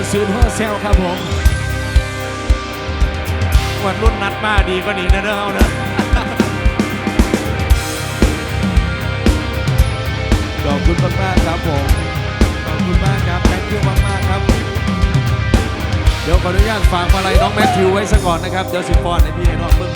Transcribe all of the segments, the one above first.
วซืนหัวแซวครับผมวันรุ่นนัดมาดีกว่านี้นะเด้อเอานะขอบคุณมากๆครับผมขอบคุณมากครับแมทธิวมากๆครับ เดี๋ยวขออนุญาตฝากมาลัยน้องแมทธิวไว้ซะก่อนนะครับ เดี๋ยวสิปอนให้พี่ให้น้องเบิ่มาดูเรียง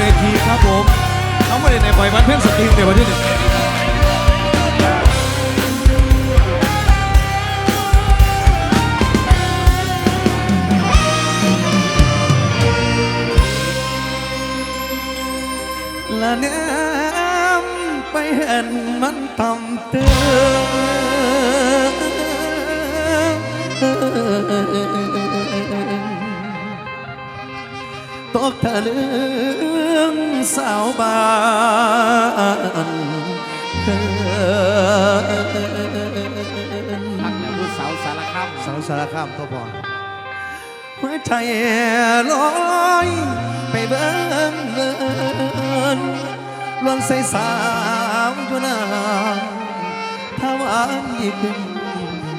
เวทีครับผมเอามาเล่นในปล่อยวันเพ่งสตรีมเดี๋ยววันที่หนึ่งละแนมไปเห็นมันต่ำเตือนตกทะลึ งสาวบ้านเกินพักแล้วพูดสาวสารคามสาวสารคามตัวบอลหัวใจลอยไปเบิ้งเบิ้งลวงใส่สาวพนางถ้าหวานยิ่ง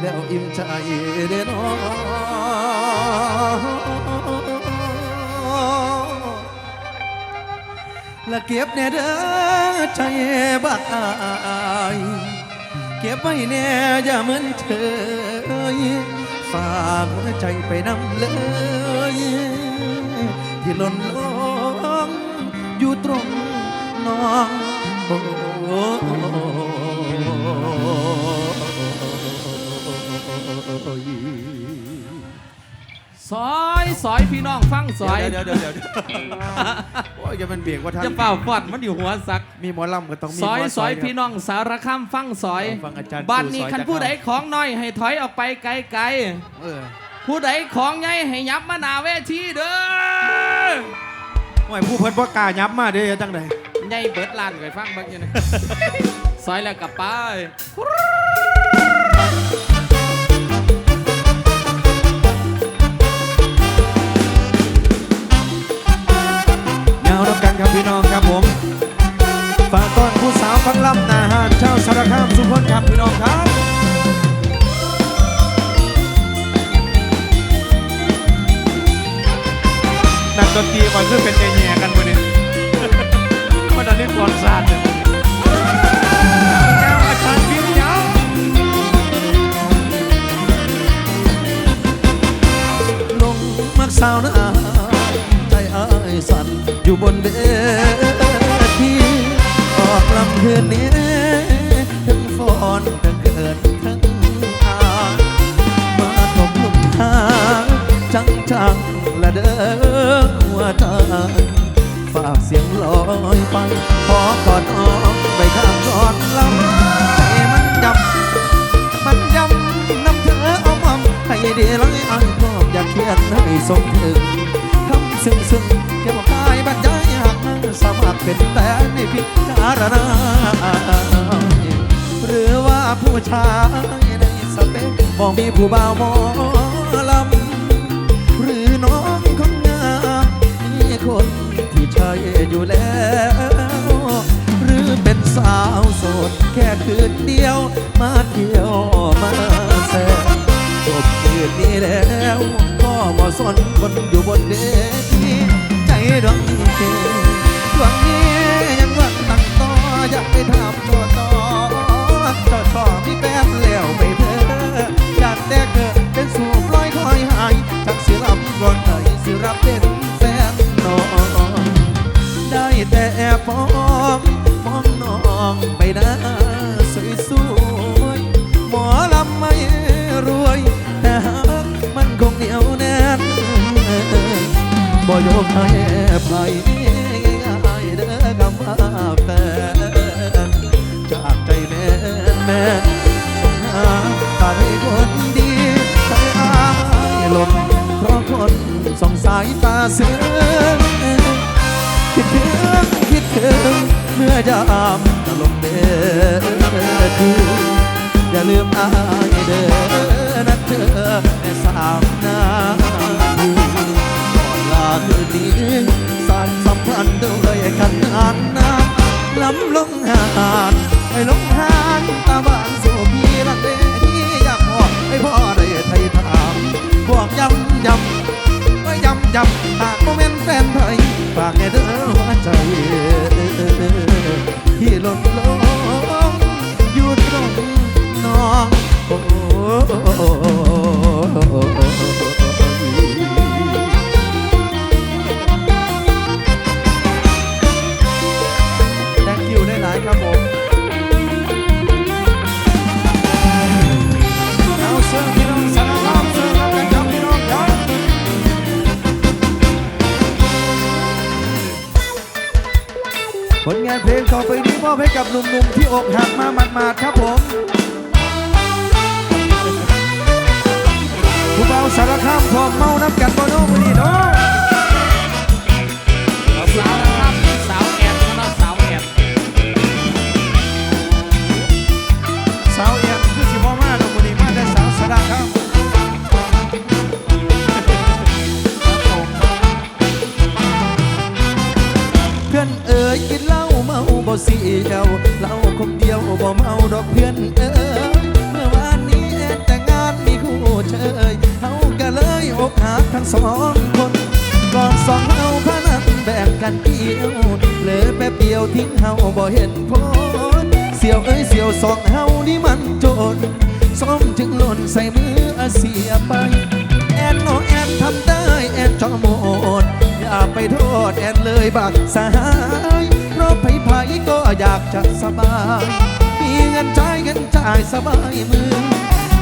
แล้วอิ่มใจเด้อนอ และเก็บแน่เด้อใจบักอายเก็บไว้แน่อย่าเหมือนเธอฝากหัวใจไปนำเลย ที่หล่นลงอยู่ตรงน้องโอ้ย ซอยซอยพี่น้องฟังซอยเดี๋ยวเดี๋ยวเดี๋ยวเดี๋ยวโอ้ยอย่ามันเบียกว่าท่านจะเป่าฟอดมันอยู่หัวสัก มีหมอลำก็ต้องมีซอยหมซอยครับพี่น้องสารคามฟังซอยฟังอาจารย์บ้านนี้ปู่ซอยคันจะผู้ใดเข้าของน้อยให้ถอยออกไปไกลเออๆผู้ใดของใหญ่ให้ยับมาหน้าเวทีเด้อห่วยผู้เพิ่นบ่กล้ายับมาเด้อจังไดใหญ่เบิดลานไปฟังเบ้างอยังไงซอยแล้วกลับไปาวนับกันครับพี่น้องครับผม ฝากต้อนผู้สาวฟังลำนาหารเช่าสารคามสุพรครับพี่น้องครับนักดนตรีก่อนคือเป็นแง่กันวันนี้มาดันเล่นบอลซาดเนี่ยแก้วอาจารย์พิมพ์ยาวลงมักสาวนาใจอ้า อยู่บนเวทีออกลำคืนนี้ทั้งฟอนทั้งเกิดทั้งอายมาตกลุมหาจังจังๆละเด้อหัวใจฝากเสียงลอยไปขอกอดอ้อมไปข้างกอดลำใจมันจำมันยำนำเธอเอามำให้ดีร้อยอันพร้อมอยากเขียนให้สมถึงคำซึ้งซึ้ง เป็นแต่ในพิจารณาหรือว่าผู้ชายในสเปคมองมีผู้บ่าวมอลำหรือน้องคนงามมีคนที่ใช่อยู่แล้ว หรือเป็นสาวโสดแค่คืนเดียว มาเที่ยวมาแซวจบคืนนี้แล้วก็บ่สนคนอยู่บนเวทีใจดวงนี้ วงนี้ยังหวังตั้งต่ออยากไปทำตัวต่อเจ้าชอมีแฟนแล้วไปเถอะอยากแต่เกิดเป็นสูบลอยคอยหายจากสิรับร้อนไทยสิรับเป็นแฟนนองได้แต่แอบมองมองน้องไปน้าสวยสวยหมอลำไม่รวยแต่หากมันคงเหนียวแน่นบ่ยกให้ไผง่ายๆเด้อ คำว่าแฟนจากใจแม่นแม่นสงหาตายคนดีใจอายหล่นเพราะคนสองสายตาเสือคิดถึงคิดถึงเมื่อยามตลมเดินคืนอย่าลืมอายเด้อนะเธอแม่สาวนาก่อนลาคืนนี้านนาล้ำลงหานให้ลงหานตาบานสู่พี่รักเด้ที่อยากพอให้พ่อได้ไทยถามบอกย้ำย้ำก็ย้ำย้ำหากโมเมนต์แฟนไทยฝากให้เด้อหัวใจที่หล่นลงอยู่ตรงน้องโอ้ ผลงานเพลงต่อไปนี้มอบให้กับหนุ่มๆที่อกหักมาหมาดๆครับผมผู้เบาสารคามพร้อมเมานับกันบ่โน้มือนี้เนาะ เสียวเหล้าคงเดียวบ่เมาดอกเพื่อนเอ๋ยเมื่อวานนี้แต่งงานมีคู่เชยเฮาก็เลยอกหักทั้งสองคนก่อนสองเฮาพานันแบ่งกันเกี่ยวเลยแป๊บเดียวทิ้งเฮาบ่เห็นผลเสียวเอ้ยเสียวสองเฮานี่มันโจรส้มจึงหล่นใส่มือเสียไปแอนโนแอนทำได้แอนจอหมดอย่าไปโทษแอนเลยบักสหาย ก็อยากจะสบาย มีเงินใช้เงินจ่ายสบายมือ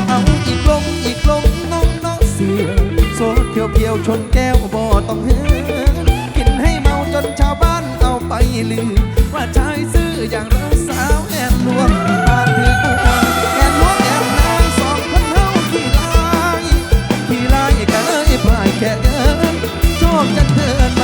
เอาอีกลงอีกลงน้องน้องเสียโซดเพียวเพียวชนแก้วบ่ต้องเฮือกินให้เมาจนชาวบ้านเอาไปลือว่าชายซื่ออย่างเราสาวแอนลวงผ่านถือตัวแอนลวงแอนนายสองคนเฮาขี้ลายขี้ลายก็เลยพายแค่เดินโชคจะเดิน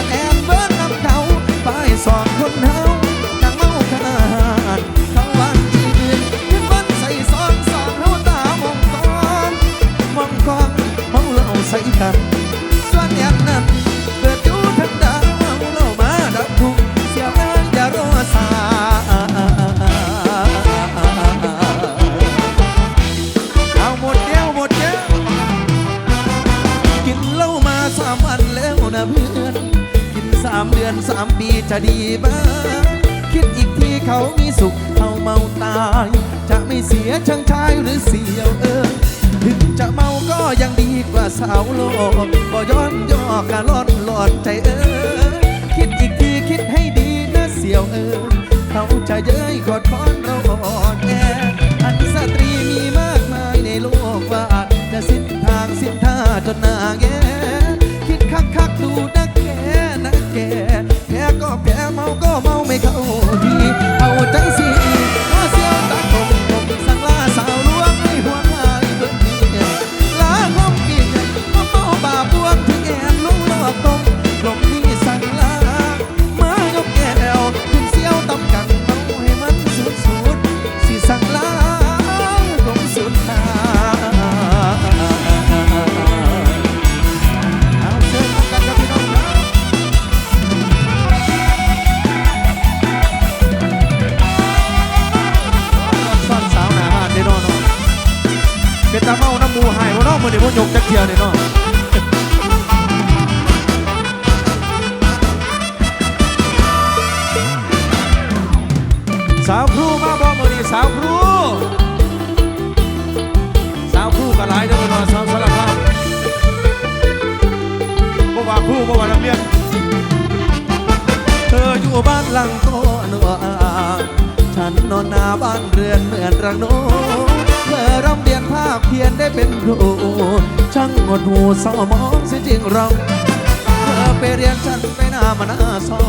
ยวเออเขาจะเย้ยขอดคอ เป็นตาเมาน้ำมูหายว่าน้องมือเดี๋ยวพวกยกจักเทียได้เนาะสาวครูมาบอกมือนี้สาวครูสาวครูกันหลายเด้อเนาะสาวสารภาพบ่ว่าครูบ่ว่านักเรียนเธออยู่บ้านหลังโตนัว ฉันนอนหน้าบ้านเรือนเหมือนรังโนเธอร่ำเรียนภาคเพียนได้เป็นครูช่างหดหูเศร้ามองเสียจริงเราเธอไปเรียนฉันไปหน้ามาหน้าซอ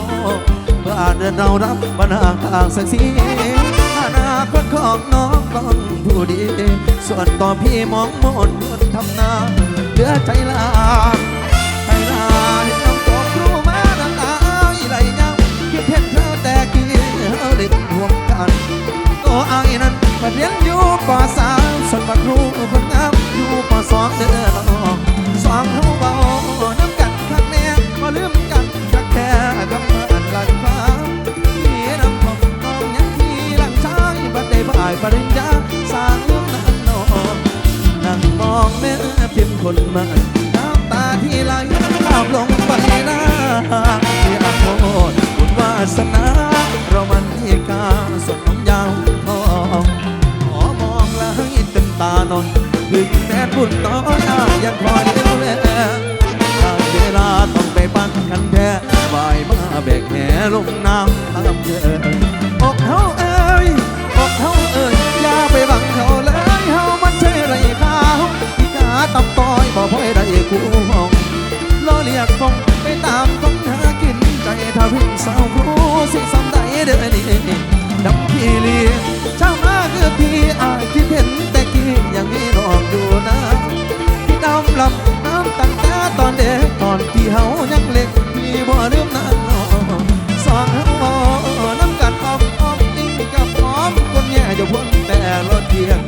บ้านเรือนเรารับมาหน้าทางสักสีอนาคตของน้องต้องผู้ดี ส่วนต่อพี่มองมนบนทำนาเหลือใจลาใจลา งตามเดินอกเฮาเอ้ยอกเฮาเอ้ยอย่าไปบังเขาเลยเฮามันใช่ไรขาวที่กาตับต้อยบ่พ่อยได้กูห้องล้อเลียกฟงไปตามฟงหากินใจถ้าวิ่งสาวรูสิสำใดเด้อนี่ดำขี้เลี้ยเช้ามาคือพี่อายคิดเห็นแต่กี้ยังมีน้องอยู่นะพี่ดำลำน้ำตั้งแต่ตอนเด็กตอนที่เฮายังเล็กพี่บ่ลืมน้ำสอง คนแย่อยู่พ้นแต่รถเทียง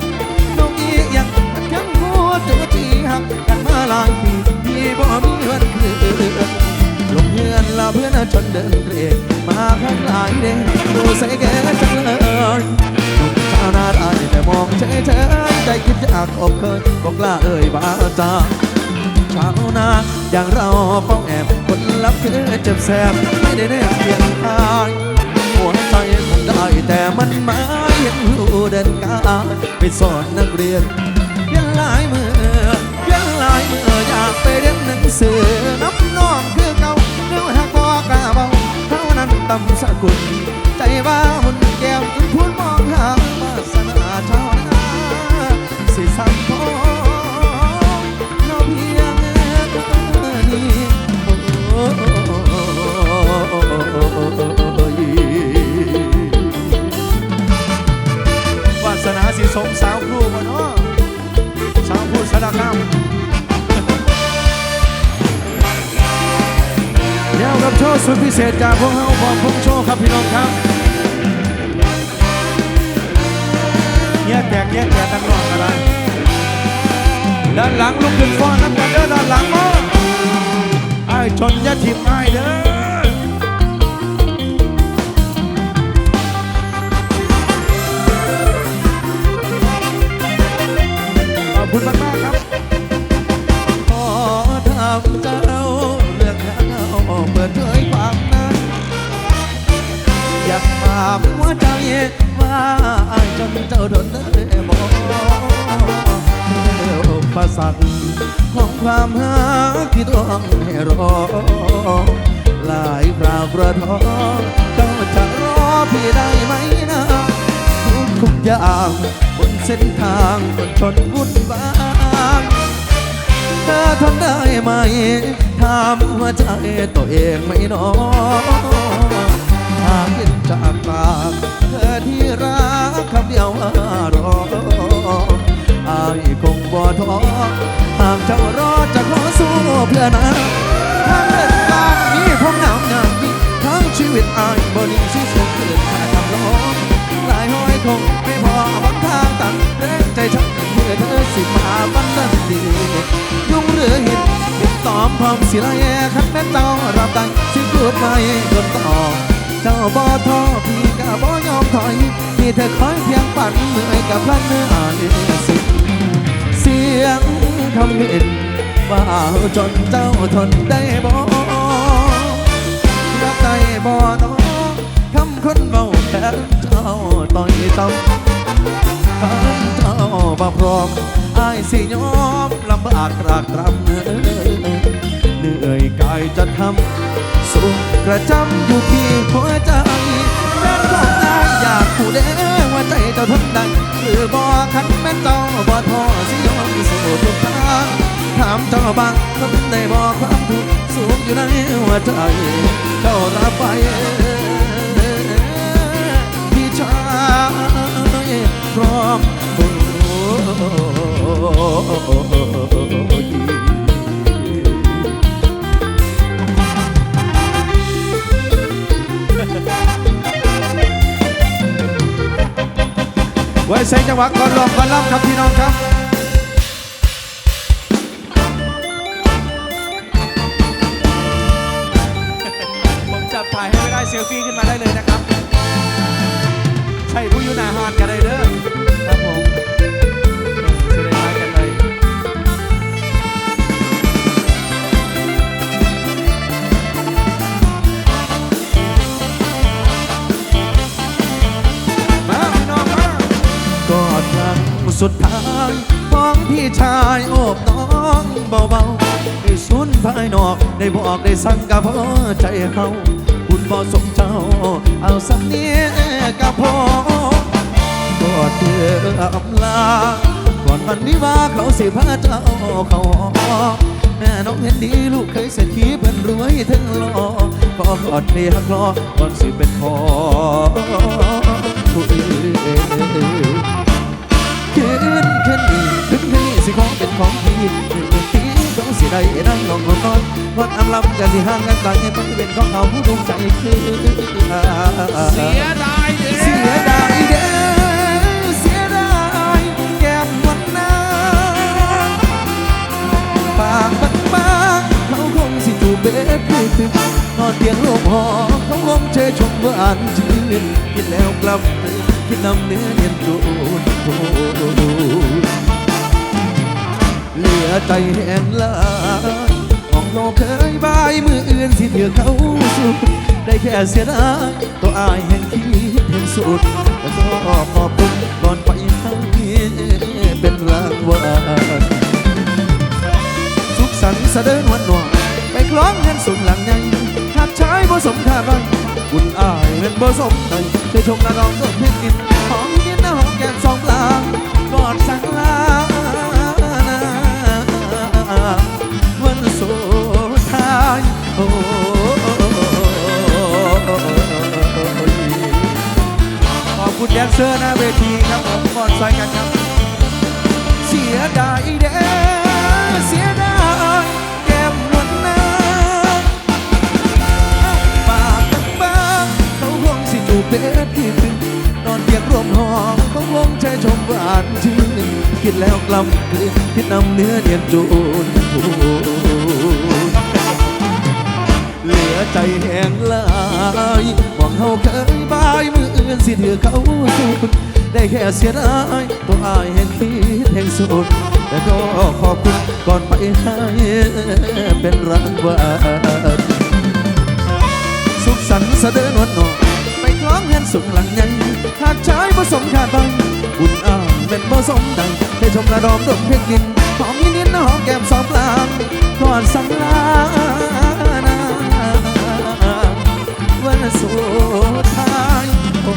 น้องอียังยังหัวเจอจีหักกันมาหลายปีพี่บ่มีวันคืนลงเฮือนลาเพื่อนจนเดินเรียกมาข้างหลายเด้ดูใส่แกจังเลยหนุ่มชาวนาได้แต่มองเฉยๆใจคิดอยากอบเคยก็กล้าเอ่ยบาจาชาวนาอย่างเราเฝ้าแอบคนลับคือเจ็บแสบไม่ได้แนบเพียงทางหัวใจ คงได้แต่มันมายเห็นหูเดินกาไปสอนนักเรียนเพียงหลายมือเพียงหลายมืออยากไปเรียนหนังสือน้ำน้องคือเก่าเนื้อหักบอกล้าเบาเท่านั้นตำสกุลใจว่าหุ่นแก้วจนพูดมองหาวาสนาชาวนาสิสัมพ สิสมสาวครูบ่เนาะสาวผู้สารคามเดี๋ยวกับโชว์สุดพิเศษจากพวกเราพร้อมพงโชว์ครับพี่น้องครับเงี้ยแตกเงี้ยแตกตั้งนอกกันละด้านหลังลุกขึ้นฟ้อนน้ำกันเด้อด้านหลังมาไอ้ชนยาทิมไอ้เด้อ อบคุณมากๆครับขอถามเจ้าเรื่องเราเปิดเผยความนั้นอยากถามหัวใจว่าจนเจ้าโดนได้บอกอุปสรรคของความหาที่ต้องให้รอ หลายคราวกระท้อเจ้าจะรอพี่ได้ไหมนะทุกทุกอย่างบ เส้นทางคนชนวุ่นวายเธอทนได้ไหมถามหัวใจตัวเองไม่น้อหากเห็นจากปากเธอที่รักคำเดียวว่ารออายคงบ่ท้อหากเจ้ารอจะขอสู้เพื่อนะทั้งเรื่องราวมีผมหนาวอย่างนี้ทั้งชีวิตอายบนิ่งชีสุดเกินค่าคำร้องหลายห้อยคงไม่พอ บางทางตัดแรงใจฉันเพื่อเธอสิมาบันนั้นดียุ่งหรือหินหินตอมพร้อมสิไลคันแม่เจ้ารับได้สิพูดไม่โดนต่อเจ้าบ่ท้อพี่ก็บ่ยอมถอยพี่เธอคอยเพียงปั่นเหนื่อยกับพลันเนื้ออ่านสิเสียงคำเห็นว่าจนเจ้าทนได้บ่รับได้บ่น้องคำคนเบาแค่เจ้าต่อยต้อม ข้าเจ้าบ่พร้อมอายสิยอมลำบากรากรำเหนื่อยกายจะทำสุขกระจำอยู่ที่หัวใจแม่ของนายอยากผู้เด้ว่าใจเจ้าทนได้หรือบ่คันแม่นเจ้าบ่ท้อสิยอมสู้ทุกทางถามเจ้าบางทนได้บ่ความทุกข์สูงอยู่ในหัวใจเจ้ารับไปพี่ชาย พร้อมโอ้ยไว้เซ็งจังหวะก่อนลองก่อนล่ำครับพี่น้องครับ ได้บอกได้สั่งกับพอใจเฮาคุณบ่สมเจ้า เอาสักเนี้ยกับพอก็เดืออำลาก่อนวันวิวาเขาสิพาเจ้าเขาแม่น้องเห็นดีลูกเคยเศรษฐีเป็นรวยถึงหล่อก็กอดเรียกรอก่อนสิเป็นพอผู้อื่นคืนคืนนี้ถึงนี้สิของเป็นของพี่ ตีเขาสิได้นั่งลงนอนวันอำลำกันสิห่างกันไกลไม่เป็นของเขาผู้ดวงใจคือเสียดายเด้เสียดายเด้อเสียดายแก้มวันนาปากบางบางเขาคงสิจูบเบ็ดคืนนอนเตียงโลกหอเขาคงเชยชมหวานชื่นคิดแล้วกลับตื่นคิดนำเนื้อเย็นจูน ใจแห้งลายของเราเคยบายมืออื่นสิเถือเขาสุดได้แค่เสียดายตัวอายแห่งคิดแห่งสุดแล้วก็ขอบคุณก่อนไปให้เป็นรางวัลสุขสันต์เสด็จวันหนวไปคล้องเงินสุ่มหลังใหญ่หากชายบ่สมค่าไรบุญอายเป็นบ่สมใจเคยชมละลองโดดเพชรกิน ดนเซอร์หน้าเวทีครับผมก่อนใส่กันครับ เสียดายเด้อเสียดายแก้มนวลนาปากบางเขาคงสิจูบเป็ดที่ถึงนอนเตียงร่วมหองเขาคงใจชมหวานชื่คิดแล้วกล้ำคืนคิดนำเนื้อเนียนจูนทูเหลือ ใจแห้งลายมองเขาเคยบายมืออื่นสิถือเขาสูดได้แค่เสียดายตัวอายแห่งคิดแห่งสุดแต่ก็ขอบคุณก่อนไปให้เป็นรางวัลสุขสันต์เสด็จวันนอกไปคล้องเงินสูงหลังใหญ่หากชายผสมขาดไปบุญอ้างเป็นผสมดังให้ชมระดอมดมเพชรกินหอมนิดนิดๆนหอมแก้มสองปลางก่อนสังลา สุทายโอ้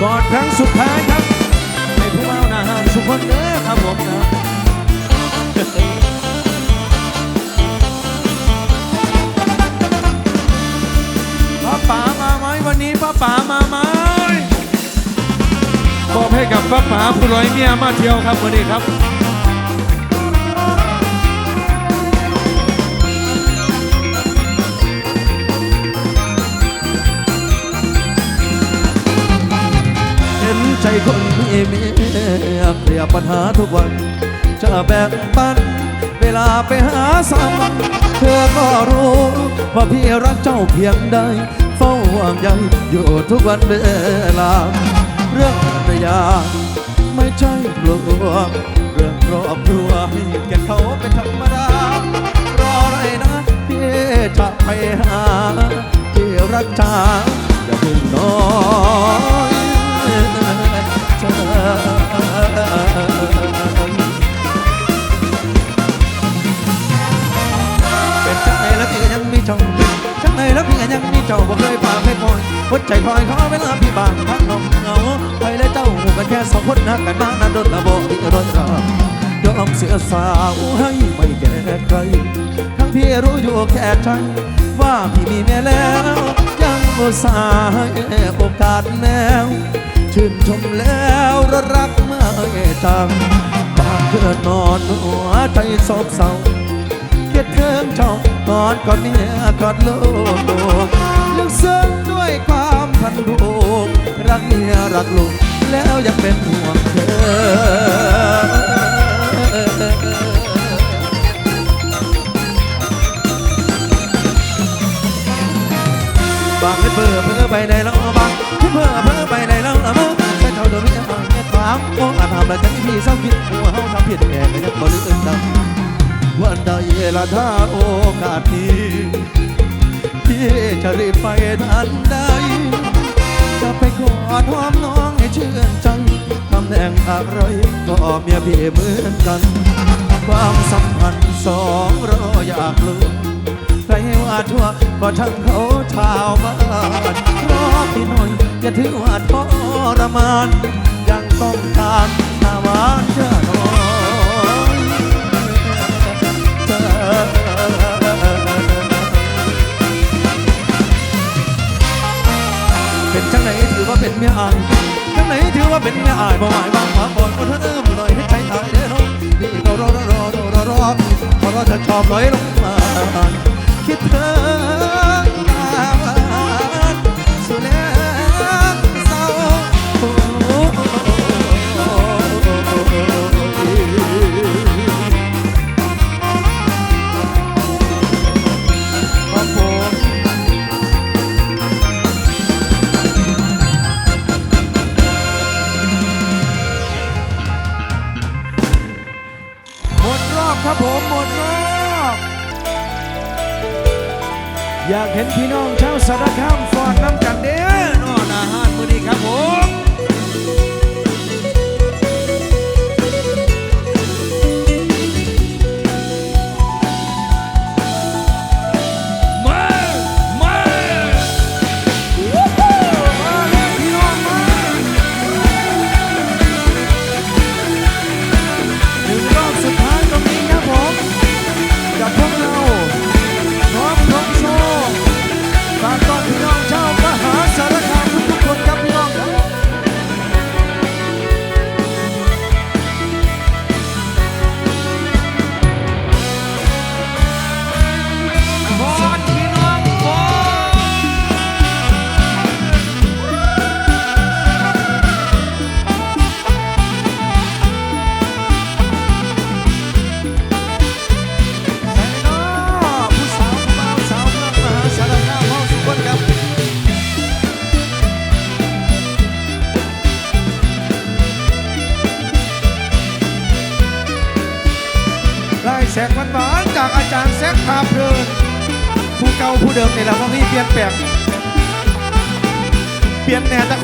กอดครั้งสุดท้ายครับให้ผู้เมาหนาหานสุขคนเด้อครับผมนะป้าป๋ามาไหมวันนี้ป้าป๋ามาไหมมอบให้กับป้าป๋าผู้ร้อยเมียมาเที่ยวครับวันนี้ครับ คนมีเมียเปรียบปัญหาทุกวัน จะแบ่งปัน เวลาไปหาซ้ำเธอก็รู้ ว่าพี่รักเจ้าเพียงใด เฝ้าห่วงใยอยู่ทุกวันเวลา เรื่องภรรยา ไม่ใช่กลัวเรื่องครอบครัวให้แก่เขาเป็นธรรมดารออะไรนะ พี่จะไปหาที่รักจ้าอย่าเพิ่งน้อย เป็นจังไหนแล้วพี่ก็ยังมีเจ้าจังไหนแล้วพี่ก็ยังมีเจ้าบ่เคยปากให้คอยหัวใจคอยเขาเวลาพี่บางพักนมเงาไปและเจ้าหูกันแค่สองคนนักกันมานานโดนระบบที่โดนรอยอมเสียสาวให้ไม่แก่ใคร ทั้งพี่รู้อยู่แค่ใจว่าพี่มีแม่แล้วยังอุตส่าห์ให้โอกาสแนวชื่นชมแล้ว จังบางเพื่อนนอนหัวใจโศกเศร้าคิดถึงเจ้ากอดกอดเมียกอดลูกลึกซึ้งด้วยความพันผูกรักเมียรักลูกแล้วยังเป็นห่วงเธอบางให้เพื่อเพื่อไปได้แล้วบางเพื่อเพื่อไปได้แล้วละมั้งแค่เท่าเดิมไม่เอาแค่ความโอ้อาจทำอะไรกันที่พี่เศร้าคิดหัวเฮาทำผิดแก่ก็ยังบ่ลืมจำวันใดละถ้าโอกาสนี้พี่จะรีบไปทันใดจะไปกอดหอมน้องให้เชื่นใจตำแหน่งอะไรก็เมียพี่เหมือนกัน ความสัมพันธ์สองเราอยากรู้ใครว่าทั่วก็ทั้งเขาชาวบ้านรอพี่หน่อยอย่าถือว่าทรมาน ต้องการตาวานเจ้าน้อยเจ้าเป็นจังไหนถือว่าเป็นเมียอายจังไหนถือว่าเป็นเมียอายบ่หมายบางความบ่นก็เธอเริ่มหน่อยให้ใจอายเด้อน้องนี่ก็รอรอรอรอรอรอพอรอจะชอบลอยลงมาคิดถึงต อยากเห็นพี่น้องชาวสารคาม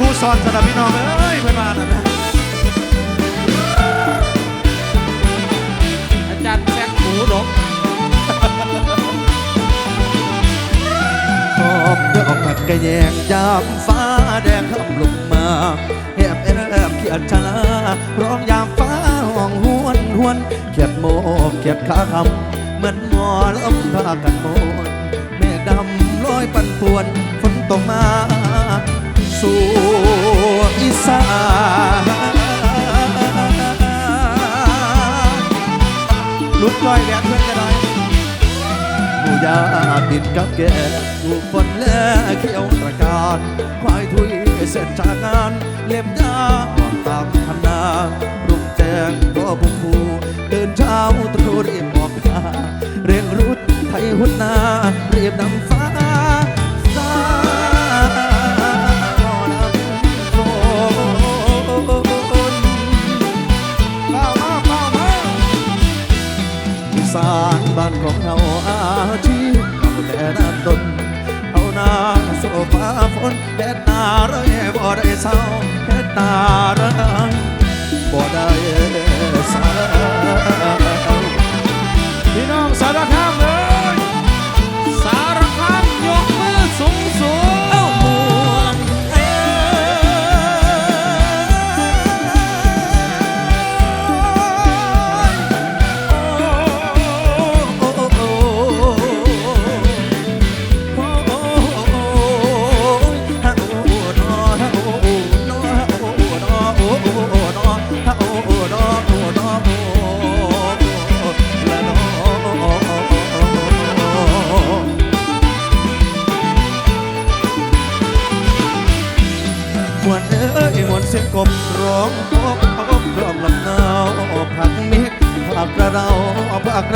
ครูสอนสำหรับพี่น้องเอ้ยเพื่อนมาหน่ยนะอาจารย์แซกหมูหลงหอมดอกผักกระแยงยามฟ้าแดงขับลงมาแอบแอบเขียดชะลาร้องยามฟ้าห้องหวนหวนเขียดโมกเขียดขาคำเหมือนหมอลำพากันโมนเมฆดำลอยปั่นป่วนฝนตกมา สู่อีสานลุดลอยแดนเพื่อนกันได้หมูยาบินกับแกถูกฝนและเขียวตระการควายทุยเส้นจากงาน เล็บยาอ่อนตามคันนารุ่งแจ้งก็บุงผูเดินเช้าตรู่รีบออกตาเร่งรุดไทยหุ่นนาเรียบนำ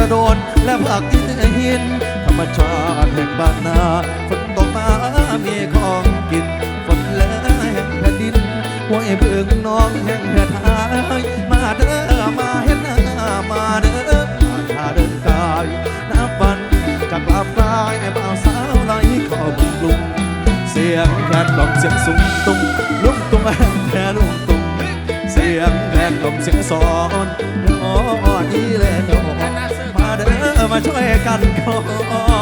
ระโดนและผักอินหิน ธรรมชาติแห่งบ้านนาฝนตกมามีของกินฝนและแห่งแผ่นดินห้วยบึงน้องแห่งแผ่นทายมาเด้อมาเห็นหน้ามาเด้อมาทาเดินกายน้ำฟันจากลาบกายบ่าวสาวไหลเข้ามาสียงสูงตุ้งลุงตุ้งแค่ลุงตุ้งเสียงแรงลมเสียงสอน กันขอ